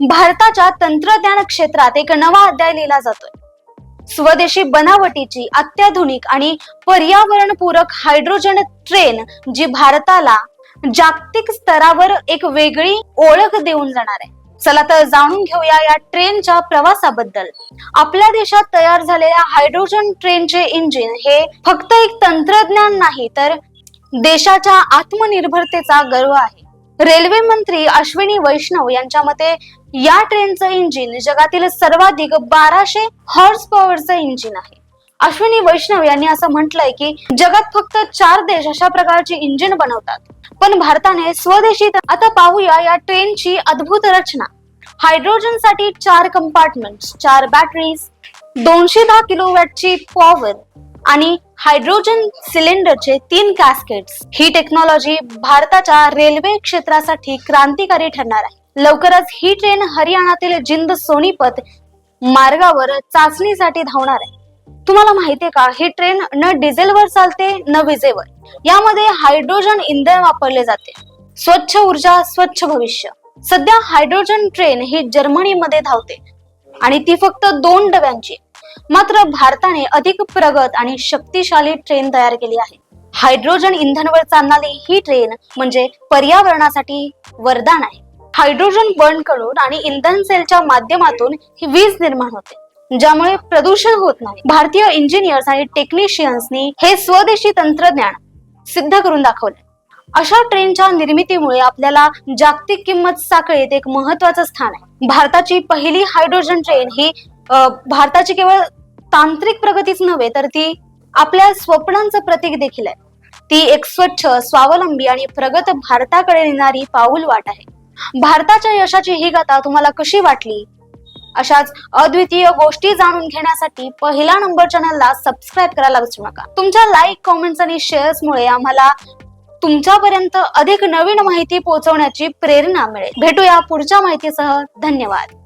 भारताच्या तंत्रज्ञान क्षेत्रात एक नवा अध्याय लिहिला जातोय. स्वदेशी बनावटीची अत्याधुनिक आणि पर्यावरणपूरक हायड्रोजन ट्रेन जी भारताला जागतिक स्तरावर एक वेगळी ओळख देऊन जाणार आहे. चला तर जाणून घेऊया या ट्रेनच्या प्रवासाबद्दल. आपल्या देशात तयार झालेल्या हायड्रोजन ट्रेनचे इंजिन हे फक्त एक तंत्रज्ञान नाही तर देशाच्या आत्मनिर्भरतेचा गर्व आहे. रेल्वे मंत्री अश्विनी वैष्णव यांच्या मते या ट्रेनचं इंजिन जगातील सर्वाधिक बाराशे हॉर्स पॉवरचं इंजिन आहे. अश्विनी वैष्णव यांनी असं म्हटलंय की जगात फक्त चार देश अशा प्रकारची इंजिन बनवतात. पण भारताने स्वदेशी आता पाहूया या ट्रेनची अद्भुत रचना. हायड्रोजनसाठी चार कंपार्टमेंट चार बॅटरीज दोनशे दहा किलोवॅटची पॉवर आणि हायड्रोजन सिलेंडरचे तीन कॅस्केट्स ही टेक्नॉलॉजी भारताच्या रेल्वे क्षेत्रासाठी क्रांतिकारी ठरणार आहे. लवकरच ही ट्रेन हरियाणातील जिंद सोनीपत मार्गावर चाचणीसाठी धावणार आहे. तुम्हाला माहितीये का ही ट्रेन न डिझेलवर चालते न विजेवर. यामध्ये हायड्रोजन इंधन वापरले जाते. स्वच्छ ऊर्जा स्वच्छ भविष्य. सध्या हायड्रोजन ट्रेन ही जर्मनीमध्ये धावते. आणि ती फक्त दोन डब्यांची मात्र भारताने अधिक प्रगत आणि शक्तिशाली ट्रेन तयार केली आहे. हायड्रोजन इंधनवर चालणारी ही ट्रेन म्हणजे पर्यावरणासाठी वरदान आहे. हायड्रोजन बर्न करून आणि इंधन सेलच्या माध्यमातून ही वीज निर्माण होते. ज्यामुळे प्रदूषण होत नाही. भारतीय इंजिनियर्स आणि टेक्निशियन्सनी हे स्वदेशी तंत्रज्ञान सिद्ध करून दाखवले अशा ट्रेनच्या निर्मितीमुळे आपल्याला जागतिक किंमत साखळीत एक महत्वाचं स्थान आहे. भारताची पहिली हायड्रोजन ट्रेन ही भारताची केवळ तांत्रिक प्रगतीच नव्हे तर ती आपल्या स्वप्नांचं प्रतीक देखील आहे. ती एक स्वच्छ स्वावलंबी आणि प्रगत भारताकडे नेणारी पाऊल वाट आहे. भारताच्या यशाची ही गाथा तुम्हाला कशी वाटली? अशाच अद्वितीय गोष्टी जाणून घेण्यासाठी पहिला नंबर चॅनलला सबस्क्राईब करायला विसरू नका. तुमच्या लाईक कॉमेंट्स आणि शेअर्समुळे आम्हाला तुमच्यापर्यंत अधिक नवीन माहिती पोहोचवण्याची प्रेरणा मिळेल. भेटूया पुढच्या माहितीसह. धन्यवाद.